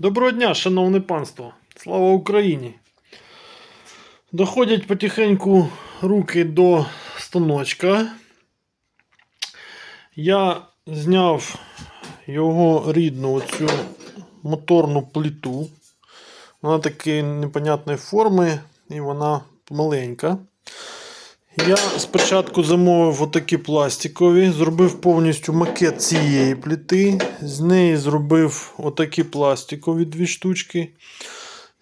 Доброго дня, шановне панство! Слава Україні! Доходять потихеньку руки до станочка. Я зняв його рідну оцю моторну плиту. Вона такої непонятної форми і вона маленька. Я спочатку замовив отакі пластикові, зробив повністю макет цієї плити. З неї зробив отакі пластикові дві штучки.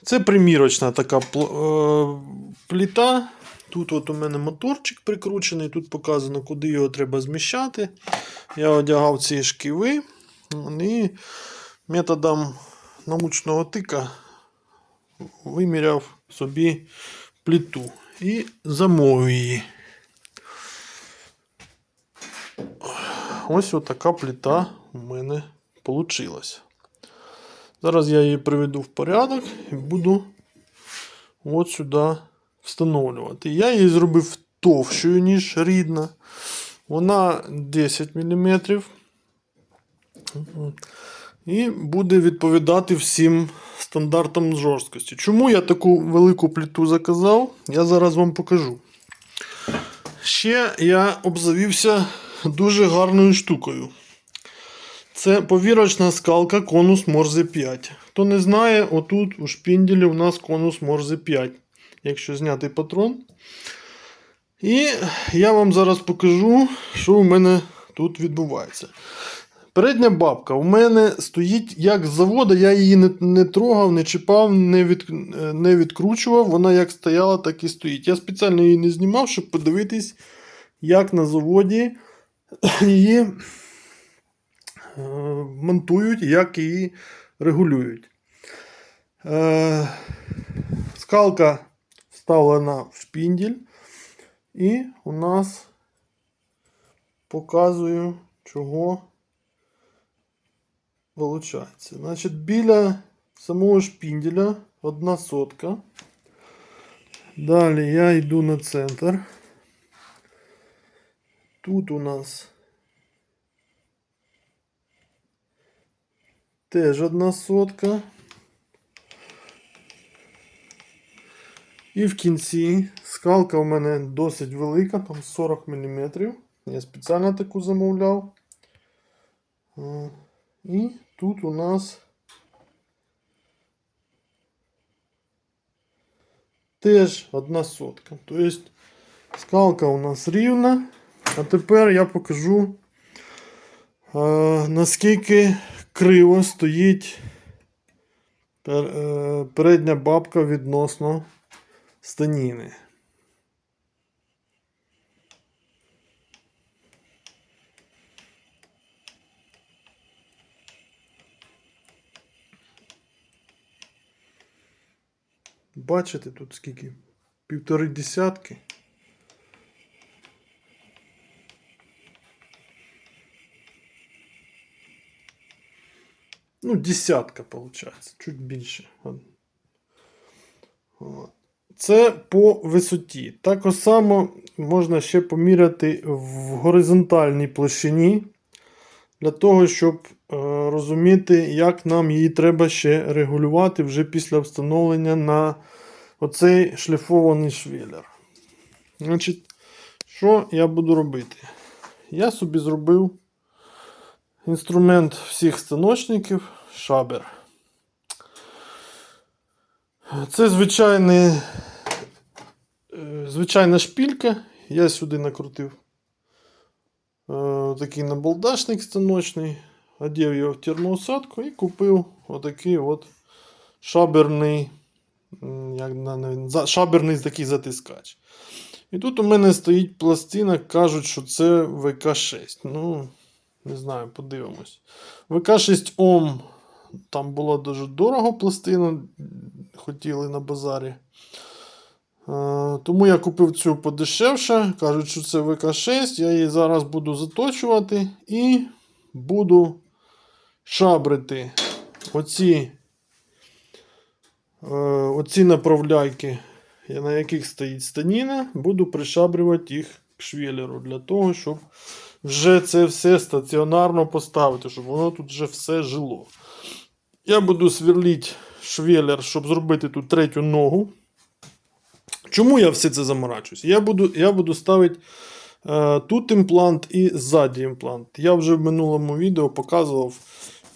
Це примірочна така е, плита. Тут от у мене моторчик прикручений, тут показано, куди його треба зміщати. Я одягав ці шківи і методом научного тика виміряв собі плиту і замовив її. Ось отака плита у мене вийшла. Зараз я її приведу в порядок і буду от сюди встановлювати. Я її зробив товщою, ніж рідна. Вона 10 мм. І буде відповідати всім стандартам жорсткості. Чому я таку велику плиту заказав, я зараз вам покажу. Ще я обзавівся дуже гарною штукою. Це повірочна скалка конус Морзе 5. Хто не знає, отут у шпінделі у нас конус Морзе 5, якщо зняти патрон. І я вам зараз покажу, що у мене тут відбувається. Передня бабка у мене стоїть як з заводу, я її не, не трогав, не чіпав, не, від, не відкручував. Вона як стояла, так і стоїть. Я спеціально її не знімав, щоб подивитись, як на заводі її е, монтують, як її регулюють. Е, скалка вставлена в шпіндель. І у нас показую, чого вилучається. Значить, біля самого шпінделя одна сотка. Далі я йду на центр. Тут у нас теж одна сотка. І в кінці скалка у мене досить велика, там 40 мм. Я спеціально таку замовляв. Е, І тут у нас теж одна сотка. Тобто скалка у нас рівна. А тепер я покажу, е, наскільки криво стоїть пер- е, передня бабка відносно станіни. Бачите тут скільки? Півтори десятки. Ну, десятка, виходить, чуть більше. Це по висоті. Так само можна ще поміряти в горизонтальній площині, для того, щоб е, розуміти, як нам її треба ще регулювати вже після встановлення на оцей шліфований швелер. Значить, що я буду робити? Я собі зробив інструмент всіх станочників шабер. Це звичайний, е, звичайна шпілька. Я сюди накрутив е, такий набалдашник станочний, одів його в термоусадку і купив отакий от шаберний, як на- на- шаберний такий затискач. І тут у мене стоїть пластина, кажуть, що це ВК6. Ну, не знаю, подивимось. ВК6 Ом. Там була дуже дорого пластина, хотіли на базарі. Е, тому я купив цю подешевше. Кажуть, що це ВК6. Я її зараз буду заточувати і буду шабрити оці, е, оці направляйки, на яких стоїть станіна. Буду пришабрювати їх к швелеру для того, щоб вже це все стаціонарно поставити, щоб воно тут вже все жило. Я буду сверлити швелер, щоб зробити тут третю ногу. Чому я все це заморачуюсь? Я буду, я буду ставити е, тут імплант і ззаді імплант. Я вже в минулому відео показував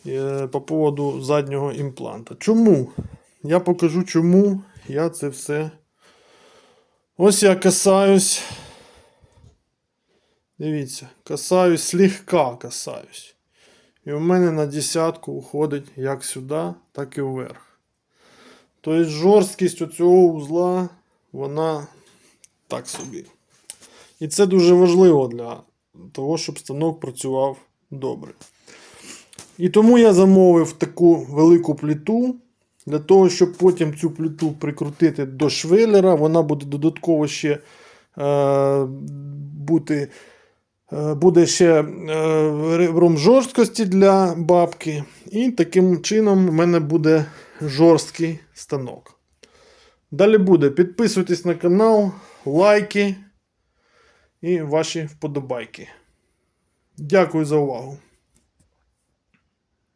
е, по поводу заднього імпланта. Чому? Я покажу, чому я це все. Ось я касаюсь. Дивіться, касаюсь, слегка касаюсь. І у мене на десятку уходить як сюди, так і вверх. Тобто жорсткість оцього узла, вона так собі. І це дуже важливо для того, щоб станок працював добре. І тому я замовив таку велику плиту. Для того, щоб потім цю плиту прикрутити до швелера, вона буде додатково ще е, бути, буде ще е, ребром жорсткості для бабки. І таким чином в мене буде жорсткий станок. Далі буде. Підписуйтесь на канал, лайки і ваші вподобайки. Дякую за увагу.